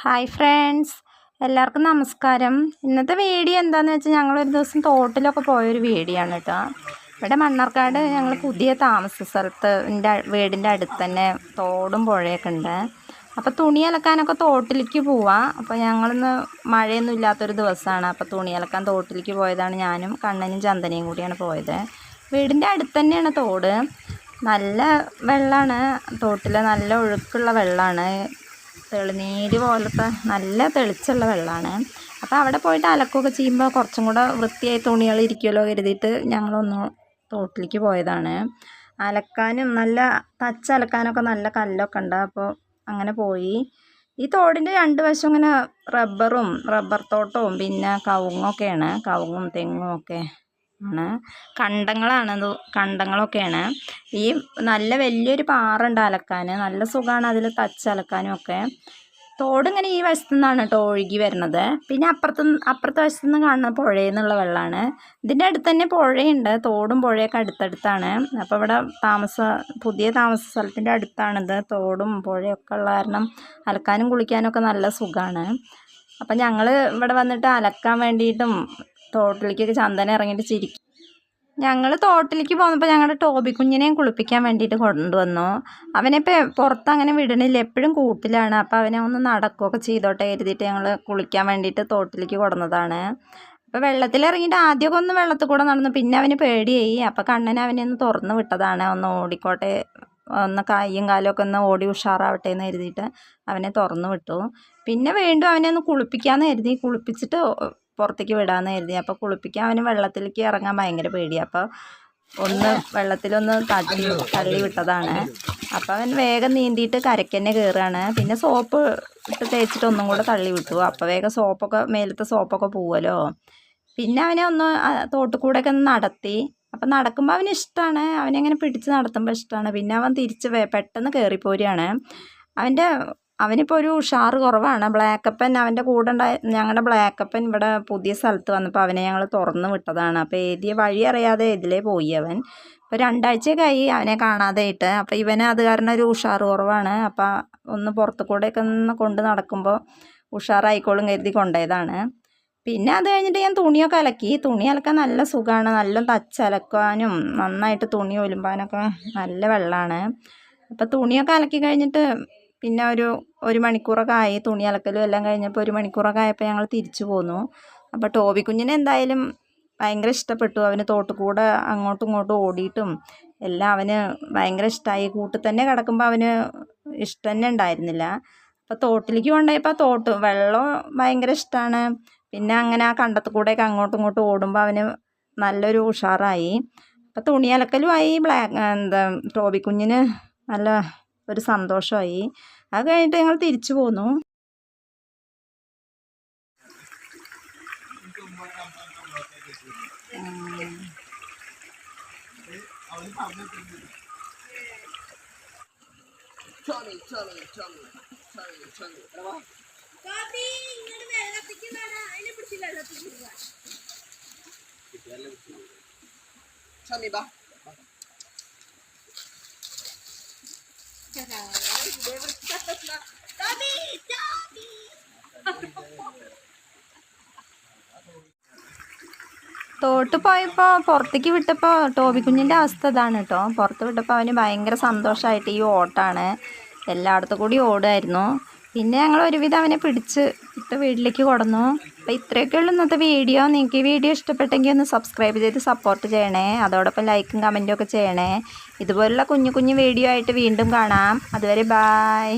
Hi friends. എല്ലാവർക്കും നമസ്കാരം. ഇന്നത്തെ വീഡിയോ എന്താണെന്ന് വെച്ചാൽ ഞങ്ങളൊരു ദിവസം തോട്ടിലൊക്കെ പോയൊരു വീഡിയോ ആണ് കേട്ടോ. ഇവിടെ മണ്ണാർക്കാട് ഞങ്ങൾ പുതിയ താമസ സ്ഥലത്ത് എന്റെ വീടിന്റെ അടുത്ത് തന്നെ തോടും പുഴയൊക്കെ ഉണ്ട്. അപ്പോൾ തുണി അലക്കാനൊക്കെ തോട്ടിലേക്ക് പോവാം. അപ്പോൾ ഞങ്ങളിന്ന് മഴയൊന്നും ഇല്ലാത്തൊരു ദിവസമാണ്. അപ്പോൾ തുണി അലക്കാൻ തോട്ടിലേക്ക് പോയതാണ് ഞാനും കണ്ണനും ചന്ദനയും കൂടിയാണ് പോയത്. വീടിന്റെ അടുത്ത് തന്നെയാണ് തോട്. നല്ല വെള്ളമാണ് തോട്ടിൽ നല്ല ഒഴുക്കുള്ള വെള്ളമാണ് തെളിനീര് പോലത്തെ നല്ല തെളിച്ചുള്ള വെള്ളമാണ്. അപ്പോൾ അവിടെ പോയിട്ട് അലക്കുകയൊക്കെ ചെയ്യുമ്പോൾ കുറച്ചും കൂടെ വൃത്തിയായി തുണികൾ ഇരിക്കുമല്ലോ കരുതിയിട്ട് ഞങ്ങളൊന്ന് തോട്ടിലേക്ക് പോയതാണ്. അലക്കാനും നല്ല തച്ച് അലക്കാനൊക്കെ നല്ല കല്ലൊക്കെ ഉണ്ട്. അപ്പോൾ അങ്ങനെ പോയി. ഈ തോടിന്റെ രണ്ട് വശം ഇങ്ങനെ റബ്ബറും റബ്ബർ തോട്ടവും പിന്നെ കവുങ്ങൊക്കെയാണ്. കവുങ്ങും തെങ്ങും ഒക്കെ ആണ്. കണ്ടങ്ങളാണ് കണ്ടങ്ങളൊക്കെയാണ്. ഈ നല്ല വലിയൊരു പാറ ഉണ്ട് അലക്കാൻ. നല്ല സുഖമാണ് അതിൽ തച്ച് അലക്കാനും ഒക്കെ. തോടിങ്ങനെ ഈ വശത്തു നിന്നാണ് കേട്ടോ ഒഴുകി വരുന്നത്. പിന്നെ അപ്പുറത്ത് അപ്പുറത്തെ വശത്തു നിന്ന് കാണുന്ന പുഴയിൽ നിന്നുള്ള വെള്ളമാണ്. ഇതിന്റെ അടുത്ത് തന്നെ പുഴയുണ്ട്. തോടും പുഴയൊക്കെ അടുത്തടുത്താണ്. അപ്പോൾ ഇവിടെ താമസ പുതിയ താമസ സ്ഥലത്തിന്റെ അടുത്താണിത്. തോടും പുഴയൊക്കെ ഉള്ള കാരണം അലക്കാനും കുളിക്കാനും ഒക്കെ നല്ല സുഖമാണ് അപ്പം ഞങ്ങൾ ഇവിടെ വന്നിട്ട് അലക്കാൻ വേണ്ടിയിട്ടും തോട്ടിലേക്കൊക്കെ ചന്ദന ഇറങ്ങിയിട്ട് ചിരിക്കും. ഞങ്ങൾ തോട്ടിലേക്ക് പോന്നപ്പോൾ ഞങ്ങളുടെ ടോബി കുഞ്ഞിനെയും കുളിപ്പിക്കാൻ വേണ്ടിയിട്ട് കൊണ്ടുവന്നു. അവനിപ്പോൾ പുറത്ത് അങ്ങനെ വിടണില്ല. എപ്പോഴും കൂട്ടിലാണ്. അപ്പോൾ അവനെ ഒന്ന് നടക്കുകയൊക്കെ ചെയ്തോട്ടെ കരുതിയിട്ട് ഞങ്ങൾ കുളിക്കാൻ വേണ്ടിയിട്ട് തോട്ടിലേക്ക് കൊടുന്നതാണ്. അപ്പോൾ വെള്ളത്തിൽ ഇറങ്ങിയിട്ട് ആദ്യമൊക്കെ ഒന്ന് വെള്ളത്തിൽ കൂടെ നടന്നു. പിന്നെ അവന് പേടിയായി. അപ്പോൾ കണ്ണൻ അവനെ ഒന്ന് തുറന്ന് വിട്ടതാണ്. ഒന്ന് ഓടിക്കോട്ടെ ഒന്ന് കയ്യും കാലും ഒക്കെ ഒന്ന് ഓടി ഉഷാറാവട്ടെ എന്ന് കരുതിയിട്ട് അവനെ തുറന്ന് വിട്ടു. പിന്നെ വീണ്ടും അവനെ ഒന്ന് കുളിപ്പിക്കാമെന്ന് കരുതി. കുളിപ്പിച്ചിട്ട് പുറത്തേക്ക് വിടാമെന്ന് കരുതി. അപ്പോൾ കുളിപ്പിക്കാൻ അവന് വെള്ളത്തിലേക്ക് ഇറങ്ങാൻ ഭയങ്കര പേടിയാണ് അപ്പോൾ ഒന്ന് വെള്ളത്തിലൊന്ന് തട്ടി തള്ളി വിട്ടതാണ്. അപ്പോൾ അവൻ വേഗം നീന്തിയിട്ട് കരയ്ക്ക് തന്നെ കയറുകയാണ് പിന്നെ സോപ്പ് ഇട്ട് തേച്ചിട്ട് ഒന്നും കൂടെ തള്ളി വിട്ടു. അപ്പോൾ വേഗം സോപ്പൊക്കെ മേലത്തെ സോപ്പൊക്കെ പോവുമല്ലോ പിന്നെ അവനെ ഒന്ന് തോട്ടുകൂടെയൊക്കെ ഒന്ന് നടത്തി. അപ്പം നടക്കുമ്പോൾ അവന് ഇഷ്ടമാണ് അവനെങ്ങനെ പിടിച്ച് നടത്തുമ്പോൾ ഇഷ്ടമാണ് പിന്നെ അവൻ തിരിച്ച് പെട്ടെന്ന് കയറിപ്പോരുകയാണ് അവന്റെ അവനിപ്പോൾ ഒരു ഉഷാർ കുറവാണ്. ബ്ലാക്കപ്പൻ അവന്റെ കൂടെ ഉണ്ടായ ഞങ്ങളുടെ ബ്ലാക്കപ്പൻ ഇവിടെ പുതിയ സ്ഥലത്ത് വന്നപ്പോൾ അവനെ ഞങ്ങൾ തുറന്ന് വിട്ടതാണ്. അപ്പോൾ ഏതിയ വഴി അറിയാതെ ഇതിലേ പോയി അവൻ. ഇപ്പോൾ രണ്ടാഴ്ചയൊക്കെയായി അവനെ കാണാതെയിട്ട്. അപ്പോൾ ഇവന് അത് കാരണം ഒരു ഉഷാർ കുറവാണ്. അപ്പോൾ ഒന്ന് പുറത്തു കൂടെയൊക്കെ ഒന്ന് കൊണ്ട് നടക്കുമ്പോൾ ഉഷാറായിക്കോളും കരുതി കൊണ്ടുപോയതാണ് പിന്നെ അത് കഴിഞ്ഞിട്ട് ഞാൻ തുണിയൊക്കെ അലക്കി. തുണി അലക്കാൻ നല്ല സുഖമാണ് നല്ല തച്ചലക്കാനും നന്നായിട്ട് തുണി ഒലുമ്പാനൊക്കെ നല്ല വെള്ളമാണ് അപ്പോൾ തുണിയൊക്കെ അലക്കി കഴിഞ്ഞിട്ട് പിന്നെ ഒരു ഒരു മണിക്കൂറൊക്കെ ആയി. തുണി അലക്കലും എല്ലാം കഴിഞ്ഞപ്പോൾ ഒരു മണിക്കൂറൊക്കെ ആയപ്പോൾ ഞങ്ങൾ തിരിച്ചു പോന്നു. അപ്പോൾ ടോബി കുഞ്ഞിനെ എന്തായാലും ഭയങ്കര ഇഷ്ടപ്പെട്ടു. അവന് തോട്ടുകൂടെ അങ്ങോട്ടും ഇങ്ങോട്ടും ഓടിയിട്ടും എല്ലാം അവന് ഭയങ്കര ഇഷ്ടമായി കൂട്ടിൽ തന്നെ കിടക്കുമ്പോൾ അവന് ഇഷ്ടം തന്നെ ഉണ്ടായിരുന്നില്ല. അപ്പോൾ തോട്ടിലേക്ക് കൊണ്ടുപോയപ്പോൾ തോട്ട് വെള്ളം ഭയങ്കര ഇഷ്ടമാണ്. പിന്നെ അങ്ങനെ ആ കണ്ടത്തു കൂടെയൊക്കെ അങ്ങോട്ടും ഇങ്ങോട്ടും ഓടുമ്പോൾ അവന് നല്ലൊരു ഉഷാറായി. അപ്പോൾ തുണി അലക്കലും ആയി. ബ്ലാക്ക് എന്താ ടോബി കുഞ്ഞിന് നല്ല ഒരു സന്തോഷമായി അത് കഴിഞ്ഞിട്ട് ഞങ്ങൾ തിരിച്ചു പോന്നു ചോമി ba? തോട്ട് പോയപ്പോൾ പുറത്തേക്ക് വിട്ടപ്പോൾ ടോബി കുഞ്ഞിന്റെ അവസ്ഥ ഇതാണ് കേട്ടോ. പുറത്ത് വിട്ടപ്പോൾ അവന് ഭയങ്കര സന്തോഷമായിട്ട് ഈ ഓട്ടാണ്. എല്ലായിടത്തും കൂടി ഓടുമായിരുന്നു പിന്നെ ഞങ്ങൾ ഒരുവിധം അവനെ പിടിച്ച് ഇട്ട് വീട്ടിലേക്ക് കൊടുന്നു. അപ്പോൾ ഇത്രയൊക്കെ ഉള്ളു ഇന്നത്തെ വീഡിയോ. നിങ്ങൾക്ക് ഈ വീഡിയോ ഇഷ്ടപ്പെട്ടെങ്കിൽ ഒന്ന് സബ്സ്ക്രൈബ് ചെയ്ത് സപ്പോർട്ട് ചെയ്യണേ. അതോടൊപ്പം ലൈക്കും കമന്റും ഒക്കെ ചെയ്യണേ. ഇതുപോലുള്ള കുഞ്ഞു കുഞ്ഞു വീഡിയോ ആയിട്ട് വീണ്ടും കാണാം. അതുവരെ ബായ്